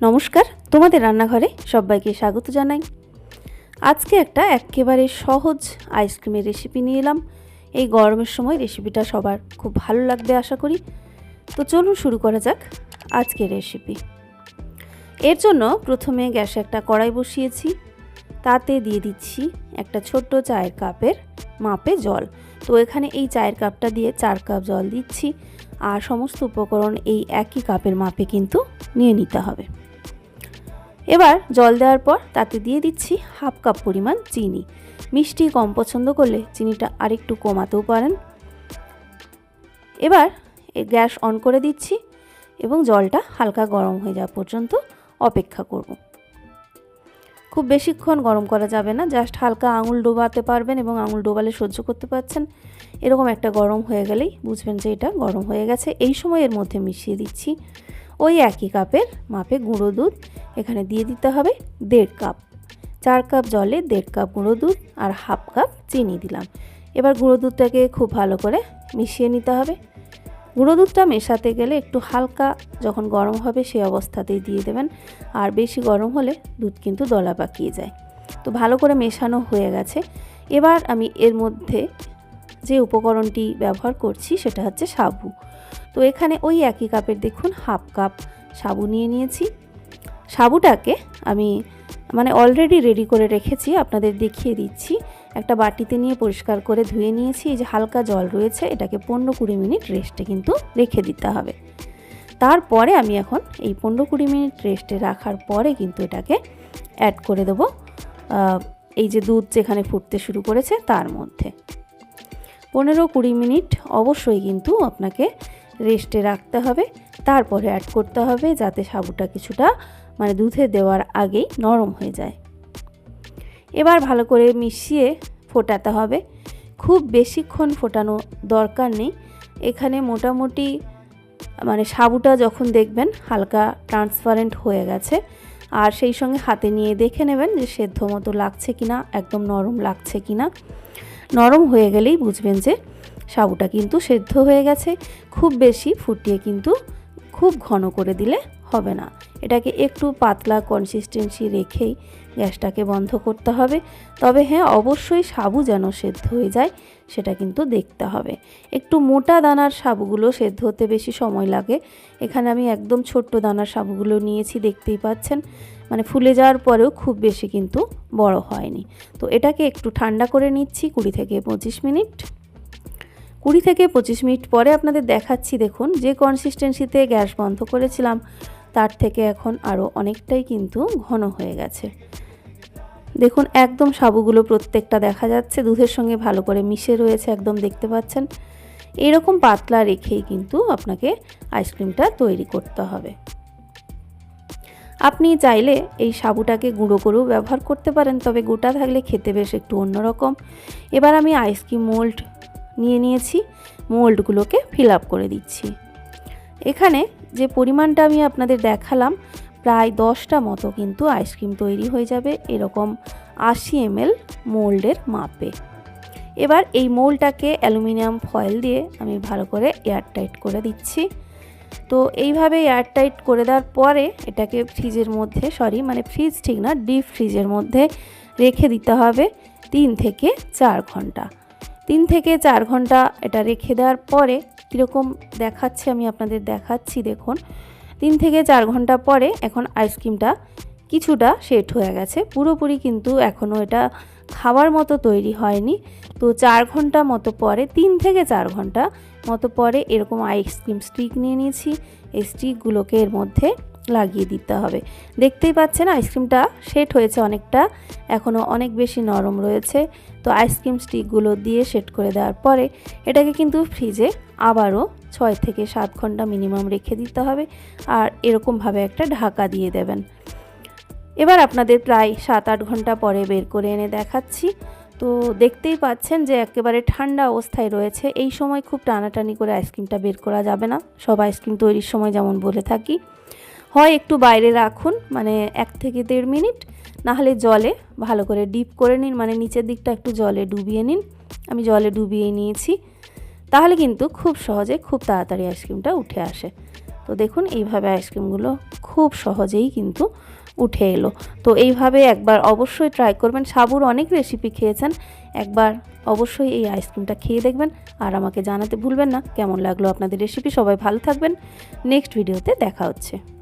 নমস্কার, তোমাদের রান্নাঘরে সবাইকে স্বাগত জানাই। আজকে একটা একেবারে সহজ আইসক্রিমের রেসিপি নিয়ে এলাম। এই গরমের সময় রেসিপিটা সবার খুব ভালো লাগবে আশা করি। তো চলুন শুরু করা যাক আজকের রেসিপি। এর জন্য প্রথমে গ্যাসে একটা কড়াই বসিয়েছি। তাতে দিয়ে দিচ্ছি একটা ছোট্ট চায়ের কাপের মাপে জল। তো এখানে এই চায়ের কাপটা দিয়ে চার কাপ জল দিচ্ছি। আর সমস্ত উপকরণ এই একই কাপের মাপে কিন্তু নিয়ে নিতে হবে। এবার জল দেওয়ার পর তাতে দিয়ে দিচ্ছি হাফ কাপ পরিমাণ চিনি। মিষ্টি কম পছন্দ করলে চিনিটা আরেকটু কমাতেও পারেন। এবার গ্যাস অন করে দিচ্ছি এবং জলটা হালকা গরম হয়ে যাওয়া পর্যন্ত অপেক্ষা করব। খুব বেশিক্ষণ গরম করা যাবে না, জাস্ট হালকা আঙুল ডোবাতে পারবেন এবং আঙুল ডোবালে সহ্য করতে পারছেন। এরকম একটা গরম হয়ে গেলেই বুঝবেন যে এটা গরম হয়ে গেছে। এই সময়ের মধ্যে মিশিয়ে দিচ্ছি ওই একই কাপের মাপে গুঁড়ো দুধ এখানে দিয়ে দিতে হবে দেড় কাপ। চার কাপ জলে দেড় কাপ গুঁড়ো দুধ আর হাফ কাপ চিনি দিলাম। এবার গুঁড়ো দুধটাকে খুব ভালো করে মিশিয়ে নিতে হবে। গুঁড়ো দুধটা মেশাতে গেলে একটু হালকা যখন গরম হবে সেই অবস্থাতেই দিয়ে দেবেন। আর বেশি গরম হলে দুধ কিন্তু দলা পাকিয়ে যায়। তো ভালো করে মেশানো হয়ে গেছে। এবার আমি এর মধ্যে যে উপকরণটি ব্যবহার করছি সেটা হচ্ছে সাবু। তো এখানে ওই একই কাপের দেখুন, হাফ কাপ সাবু নিয়ে নিয়েছি। সাবুটাকে আমি মানে অলরেডি রেডি করে রেখেছি, আপনাদের দেখিয়ে দিচ্ছি। একটা বাটিতে নিয়ে পরিষ্কার করে ধুয়ে নিয়েছি, এই যে হালকা জল রয়েছে, এটাকে পনেরো কুড়ি মিনিট রেস্টে কিন্তু রেখে দিতে হবে। তারপরে আমি এখন এই পনেরো কুড়ি মিনিট রেস্টে রাখার পরে কিন্তু এটাকে অ্যাড করে দেবো এই যে দুধ যেখানে ফুটতে শুরু করেছে তার মধ্যে। পনেরো কুড়ি মিনিট অবশ্যই কিন্তু আপনাকে রেস্টে রাখতে হবে, তারপরে অ্যাড করতে হবে যাতে সাবুটা কিছুটা মানে দুধে দেওয়ার আগেই নরম হয়ে যায়। এবার ভালো করে মিশিয়ে ফোটাতে হবে। খুব বেশিক্ষণ ফোটানো দরকার নেই। এখানে মোটামুটি মানে সাবুটা যখন দেখবেন হালকা ট্রান্সপারেন্ট হয়ে গেছে। আর সেই সঙ্গে হাতে নিয়ে দেখে নেবেন যে সেদ্ধ মতো লাগছে কি না একদম নরম লাগছে কি না নরম হয়ে গেলেই বুঝবেন যে সাবুটা কিন্তু সেদ্ধ হয়ে গেছে। খুব বেশি ফুটিয়ে কিন্তু খুব ঘন করে দিলে হবে না। এটাকে একটু পাতলা কনসিস্টেন্সি রেখেই গ্যাসটাকে বন্ধ করতে হবে। তবে হ্যাঁ অবশ্যই সাবু যেন সেদ্ধ হয়ে যায়, সেটা কিন্তু দেখতে হবে। একটু মোটা দানার সাবুগুলো সেদ্ধ হতে বেশি সময় লাগে। এখানে আমি একদম ছোট্ট দানার সাবুগুলো নিয়েছি, দেখতেই পাচ্ছেন। মানে ফুলে যাওয়ার পরেও খুব বেশি কিন্তু বড় হয়নি। তো এটাকে একটু ঠান্ডা করে নিচ্ছি কুড়ি থেকে পঁচিশ মিনিট। কুড়ি থেকে পঁচিশ মিনিট পরে আপনাদের দেখাচ্ছি, দেখুন, যে কনসিস্টেন্সিতে গ্যাস বন্ধ করেছিলাম তার থেকে এখন আরও অনেকটাই কিন্তু ঘন হয়ে গেছে। দেখুন, একদম সাবুগুলো প্রত্যেকটা দেখা যাচ্ছে, দুধের সঙ্গে ভালো করে মিশে রয়েছে, একদম দেখতে পাচ্ছেন। এরকম পাতলা রেখেই কিন্তু আপনাকে আইসক্রিমটা তৈরি করতে হবে। আপনি চাইলে এই সাবুটাকে গুঁড়ো করেও ব্যবহার করতে পারেন, তবে গোটা থাকলে খেতে বেশ একটু অন্যরকম। এবার আমি আইসক্রিম মোল্ড নিয়ে নিয়েছি, মোল্ডগুলোকে ফিল আপ করে দিচ্ছি। এখানে যে পরিমাণটা আমি আপনাদের দেখালাম, প্রায় দশটা মতো কিন্তু আইসক্রিম তৈরি হয়ে যাবে এরকম আশি এমএল মোল্ডের মাপে। এবার এই মোল্ডটাকে অ্যালুমিনিয়াম ফয়েল দিয়ে আমি ভালো করে এয়ারটাইট করে দিচ্ছি। তো এইভাবে এয়ারটাইট করে দেওয়ার পরে এটাকে ফ্রিজের মধ্যে, সরি মানে ফ্রিজ ঠিক না, ডিপ ফ্রিজের মধ্যে রেখে দিতে হবে তিন থেকে চার ঘণ্টা। তিন থেকে চার ঘণ্টা এটা রেখে দেওয়ার পরে কীরকম দেখাচ্ছে আমি আপনাদের দেখাচ্ছি, দেখুন। তিন থেকে চার ঘণ্টা পরে এখন আইসক্রিমটা কিছুটা সেট হয়ে গেছে। পুরোপুরি কিন্তু এখনও এটা খাওয়ার মতো তৈরি হয়নি। তো চার ঘণ্টা মতো পরে, তিন থেকে চার ঘণ্টা মতো পরে এরকম আইসক্রিম স্টিক নিয়ে নিয়েছি। এই স্টিকগুলোকে এর মধ্যে লাগিয়ে দিতে হবে। দেখতেই পাচ্ছেন আইসক্রিমটা সেট হয়েছে অনেকটা, এখনও অনেক বেশি নরম রয়েছে। তো আইসক্রিম স্টিকগুলো দিয়ে সেট করে দেওয়ার পরে এটাকে কিন্তু ফ্রিজে আবারও ছয় থেকে সাত ঘণ্টা মিনিমাম রেখে দিতে হবে আর এরকমভাবে একটা ঢাকা দিয়ে দেবেন। এবার আপনাদের প্রায় সাত আট ঘণ্টা পরে বের করে এনে দেখাচ্ছি। তো দেখতেই পাচ্ছেন যে একেবারে ঠান্ডা অবস্থায় রয়েছে। এই সময় খুব টানাটানি করে আইসক্রিমটা বের করা যাবে না। সব আইসক্রিম তৈরির সময় যেমন বলে থাকি। হয় একটু বাইরে রাখুন মানে এক থেকে দেড় মিনিট নাহলে জলে ভালো করে ডিপ করে নিন মানে নিচের দিকটা একটু জলে ডুবিয়ে নিন। আমি জলে ডুবিয়ে নিয়েছি, তাহলে কিন্তু খুব সহজে খুব তাড়াতাড়ি আইসক্রিমটা উঠে আসে। তো দেখুন, এইভাবে আইসক্রিমগুলো খুব সহজেই কিন্তু উঠে এলো। তো এইভাবে একবার অবশ্যই ট্রাই করবেন। সাবুর অনেক রেসিপি খেয়েছেন, একবার অবশ্যই এই আইসক্রিমটা খেয়ে দেখবেন। আর আমাকে জানাতে ভুলবেন না। কেমন লাগল আপনাদের রেসিপি সবাই ভালো থাকবেন। নেক্সট ভিডিওতে দেখা হচ্ছে।